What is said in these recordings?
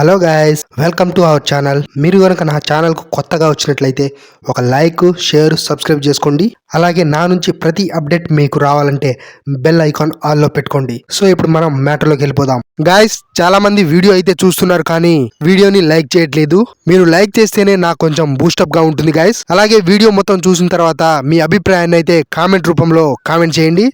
Hello guys welcome to our channel. మీరు కనుక నా ఛానల్కు కొత్తగా వచ్చినట్లయితే ఒక లైక్ షేర్ సబ్స్క్రైబ్ చేసుకోండి. అలాగే నా నుంచి ప్రతి అప్డేట్ మీకు రావాలంటే బెల్ ఐకాన్ ఆల్లో పెట్టుకోండి. సో ఇప్పుడు మనం మ్యాటర్లోకి వెళ్ళిపోదాం. గాయస్ చాలా మంది వీడియో అయితే చూస్తున్నారు కానీ వీడియోని లైక్ చేయట్లేదు. మీరు లైక్ చేస్తేనే నాకు కొంచెం బూస్టప్గా ఉంటుంది గాయస్. అలాగే వీడియో మొత్తం చూసిన తర్వాత మీ అభిప్రాయాన్ని అయితే కామెంట్ రూపంలో కామెంట్ చేయండి.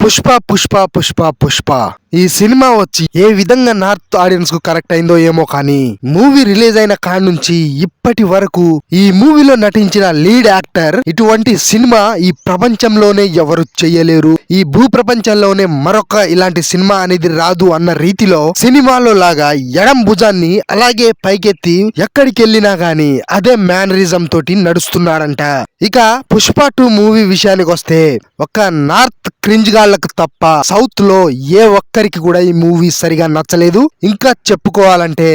పుష్ప పుష్ప పుష్ప పుష్ప. ఈ సినిమా వచ్చి ఏ విధంగా నార్త్ ఆడియన్స్కు కరెక్ట్ అయిందో ఏమో కానీ మూవీ రిలీజ్ అయిన కాడ నుంచి ఇప్పటి వరకు ఈ మూవీలో నటించిన లీడ్ యాక్టర్ ఇటువంటి సినిమా ఈ ప్రపంచంలోనే ఎవరు చెయ్యలేరు ఈ భూ ప్రపంచంలోనే మరొక ఇలాంటి సినిమా అనేది రాదు అన్న రీతిలో సినిమాలో లాగా ఎడం భుజాన్ని అలాగే పైకెత్తి ఎక్కడికి వెళ్ళినా గాని అదే మేనరిజం తోటి నడుస్తున్నాడంట. ఇక పుష్ప టూ మూవీ విషయానికి వస్తే ఒక నార్త్ క్రింజ్ గాళ్ళకు తప్ప సౌత్లో ఏ ఒక్క ఒక్కరికి కూడా ఈ మూవీ సరిగా నచ్చలేదు. ఇంకా చెప్పుకోవాలంటే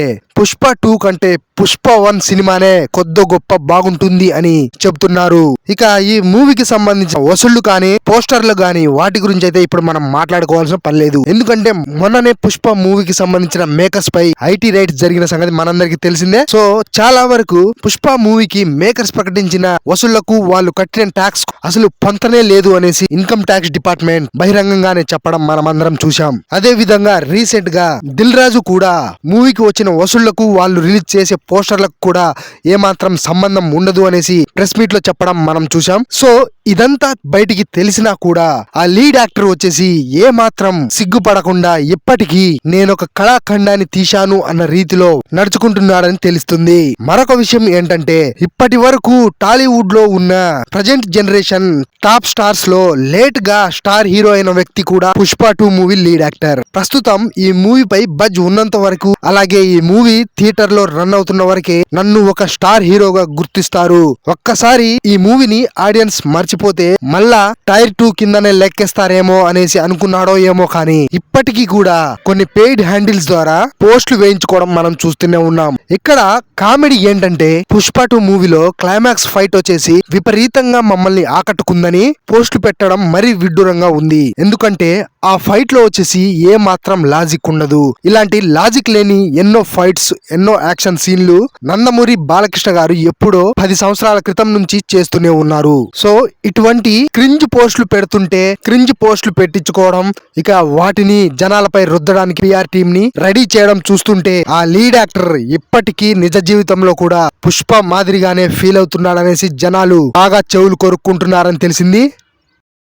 పుష్ప టూ కంటే పుష్ప వన్ సినిమానే కొద్ది గొప్ప బాగుంటుంది అని చెబుతున్నారు. ఇక ఈ మూవీకి సంబంధించిన వసూళ్ళు కానీ పోస్టర్లు కానీ వాటి గురించి అయితే ఇప్పుడు మనం మాట్లాడుకోవాల్సిన పని లేదు. ఎందుకంటే మొన్ననే పుష్ప మూవీకి సంబంధించిన మేకర్స్ పై ఐటీ రైట్స్ జరిగిన సంగతి మనందరికి తెలిసిందే. సో చాలా వరకు పుష్ప మూవీకి మేకర్స్ ప్రకటించిన వసూళ్ళకు వాళ్ళు కట్టిన ట్యాక్స్ అసలు పొంతనే లేదు అనేసి ఇన్కమ్ ట్యాక్స్ డిపార్ట్మెంట్ బహిరంగంగానే చెప్పడం మనం అందరం చూశాం. అదే విధంగా రీసెంట్గా దిల్ రాజు కూడా మూవీకి వచ్చిన వసూళ్ళకు వాళ్ళు రిలీజ్ చేసే పోస్టర్లకు కూడా ఏమాత్రం సంబంధం ఉండదు అనేసి ప్రెస్ మీట్లో చెప్పడం మనం చూసాం సో ఇదంతా బయటికి తెలిసినా కూడా ఆ లీడ్ యాక్టర్ వచ్చేసి ఏ మాత్రం సిగ్గుపడకుండా ఇప్పటికీ నేను ఒక కళాఖండాన్ని తీశాను అన్న రీతిలో నడుచుకుంటున్నాడని తెలుస్తుంది. మరొక విషయం ఏంటంటే ఇప్పటి వరకు టాలీవుడ్లో ఉన్న ప్రజెంట్ జనరేషన్ టాప్ స్టార్స్లో లేట్గా స్టార్ హీరో అయిన వ్యక్తి కూడా Pushpa two movie lead actor. ప్రస్తుతం ఈ మూవీ పై బజ్ ఉన్నంత వరకు అలాగే ఈ మూవీ థియేటర్లో రన్ అవుతున్న వరకే నన్ను ఒక స్టార్ హీరోగా గుర్తిస్తారు. ఒక్కసారి ఈ మూవీని ఆడియన్స్ మర్చిపోతే మళ్ళా టైర్ టూ కిందనే లెక్కేస్తారేమో అనేసి అనుకున్నాడో ఏమో కానీ ఇప్పటికీ కూడా కొన్ని పెయిడ్ హ్యాండిల్స్ ద్వారా పోస్టులు వేయించుకోవడం మనం చూస్తూనే ఉన్నాం. ఇక్కడ కామెడీ ఏంటంటే పుష్ప టూ మూవీలో క్లైమాక్స్ ఫైట్ వచ్చేసి విపరీతంగా మమ్మల్ని ఆకట్టుకుందని పోస్టులు పెట్టడం మరీ విడ్డూరంగా ఉంది. ఎందుకంటే ఆ ఫైట్లో వచ్చేసి ఏ మాత్రం లాజిక్ ఉండదు. ఇలాంటి లాజిక్ లేని ఎన్నో ఫైట్స్ ఎన్నో యాక్షన్ సీన్లు నందమూరి బాలకృష్ణ గారు ఎప్పుడో పది సంవత్సరాల క్రితం నుంచి చేస్తూనే ఉన్నారు. సో ఇటువంటి క్రింజ్ పోస్టులు పెడుతుంటే క్రింజ్ పోస్టులు పెట్టించుకోవడం ఇక వాటిని జనాలపై రుద్దడానికి పిఆర్ టీమ్ని రెడీ చేయడం చూస్తుంటే ఆ లీడ్ యాక్టర్ ఇప్పటికీ నిజ జీవితంలో కూడా పుష్ప మాదిరిగానే ఫీల్ అవుతున్నాడనేసి జనాలు బాగా చెవులు కొరుక్కుంటున్నారని తెలిసింది.